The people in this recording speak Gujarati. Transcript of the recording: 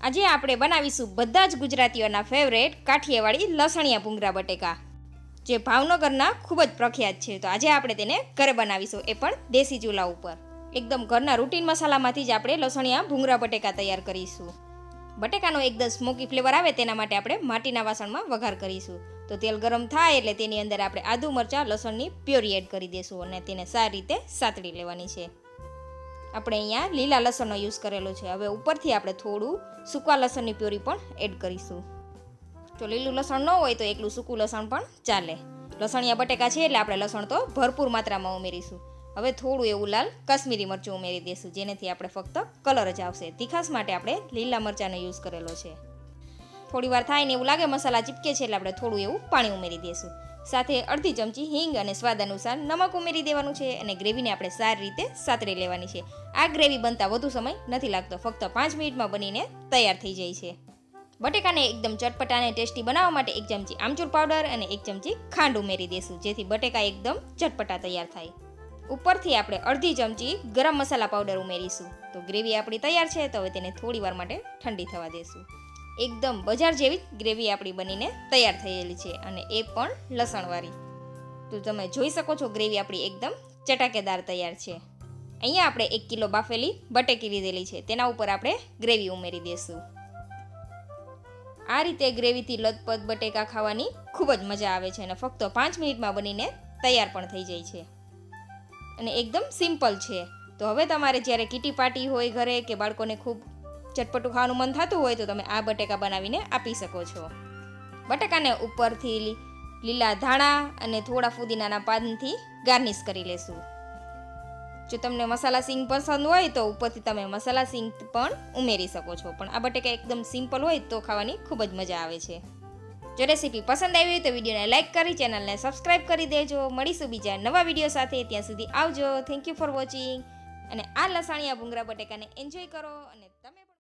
આજે આપણે બનાવીશું બધા જ ગુજરાતીઓના ફેવરેટ કાઠિયાવાડી લસણિયા ભૂંગળા બટેકા, જે ભાવનગરના ખૂબ જ પ્રખ્યાત છે. તો આજે આપણે તેને ઘરે બનાવીશું, એ પણ દેશી ચૂલા ઉપર. એકદમ ઘરના રૂટીન મસાલામાંથી જ આપણે લસણિયા ભૂંગળા બટેકા તૈયાર કરીશું. બટેકાનો એકદમ સ્મોકી ફ્લેવર આવે તેના માટે આપણે માટીના વાસણમાં વઘાર કરીશું. તો તેલ ગરમ થાય એટલે તેની અંદર આપણે આદુ મરચાં, લસણની પ્યોરી એડ કરી દઈશું અને તેને સારી રીતે સાતળી લેવાની છે. આપણે અહીંયા લીલા લસણનો યુઝ કરેલો છે. હવે ઉપરથી આપણે થોડું સૂકા લસણની પ્યોરી પણ એડ કરીશું. તો લીલું લસણ ન હોય તો એકલું સૂકું લસણ પણ ચાલે. લસણિયા બટેકા છે એટલે આપણે લસણ તો ભરપૂર માત્રામાં ઉમેરીશું. હવે થોડું એવું લાલ કાશ્મીરી મરચું ઉમેરી દઈશું જેનાથી આપણે ફક્ત કલર જ આવશે. તીખાસ માટે આપણે લીલા મરચાંનો યુઝ કરેલો છે. થોડી વાર થાય ને એવું લાગે મસાલા ચીપકે છે એટલે આપણે થોડું એવું પાણી ઉમેરી દઈશું સાથે અડધી ચમચી હિંગ અને સ્વાદ અનુસાર નમક ઉમેરી દેવાનું છે અને ગ્રેવીને આપણે સારી રીતે સાતરી લેવાની છે. આ ગ્રેવી બનતા વધુ સમય નથી લાગતો, ફક્ત પાંચ મિનિટમાં બનીને તૈયાર થઈ જાય છે. બટેકાને એકદમ ચટપટા અને ટેસ્ટી બનાવવા માટે એક ચમચી આમચૂર પાવડર અને એક ચમચી ખાંડ ઉમેરી દઈશું જેથી બટેકા એકદમ ચટપટા તૈયાર થાય. ઉપરથી આપણે અડધી ચમચી ગરમ મસાલા પાવડર ઉમેરીશું. તો ગ્રેવી આપણી તૈયાર છે, તો હવે તેને થોડી વાર માટે ઠંડી થવા દેશું. એકદમ બજાર જેવી ગ્રેવી આપણી બનીને તૈયાર થયેલી છે અને એ પણ લસણવાળી. તો તમે જોઈ શકો છો ગ્રેવી આપણી એકદમ ચટાકેદાર તૈયાર છે. અહીંયા આપણે એક કિલો બાફેલી બટેકી લીધેલી છે. તેના ઉપર આપણે ગ્રેવી ઉમેરી દઈશું. આ રીતે ગ્રેવીથી લથપથ બટેકા ખાવાની ખૂબ જ મજા આવે છે અને ફક્ત પાંચ મિનિટમાં બનીને તૈયાર પણ થઈ જાય છે. અને એકદમ સિમ્પલ છે. તો હવે તમારે જ્યારે કીટી પાર્ટી હોય ઘરે કે બાળકોને ખૂબ ચટપટું ખાવાનું મન થતું હોય તો તમે આ બટેકા બનાવીને આપી શકો છો. બટેકાને ઉપરથી લીલા ધાણા અને થોડા ફુદીનાના પાનથી ગાર્નિશ કરી લેશું. જો તમને મસાલા સિંગ પસંદ હોય તો ઉપરથી તમે મસાલા સિંગ પણ ઉમેરી શકો છો. પણ આ બટેકા એકદમ સિમ્પલ હોય તો ખાવાની ખૂબ જ મજા આવે છે. જો રેસીપી પસંદ આવી હોય તો વિડીયોને લાઇક કરી, ચેનલને સબસ્ક્રાઇબ કરી દેજો. મળીશું બીજા નવા વીડિયો સાથે. ત્યાં સુધી આવજો. થેન્ક યુ ફોર વોચિંગ અને આ લસાણીયા ભૂંગરા બટેકાને એન્જોય કરો અને તમે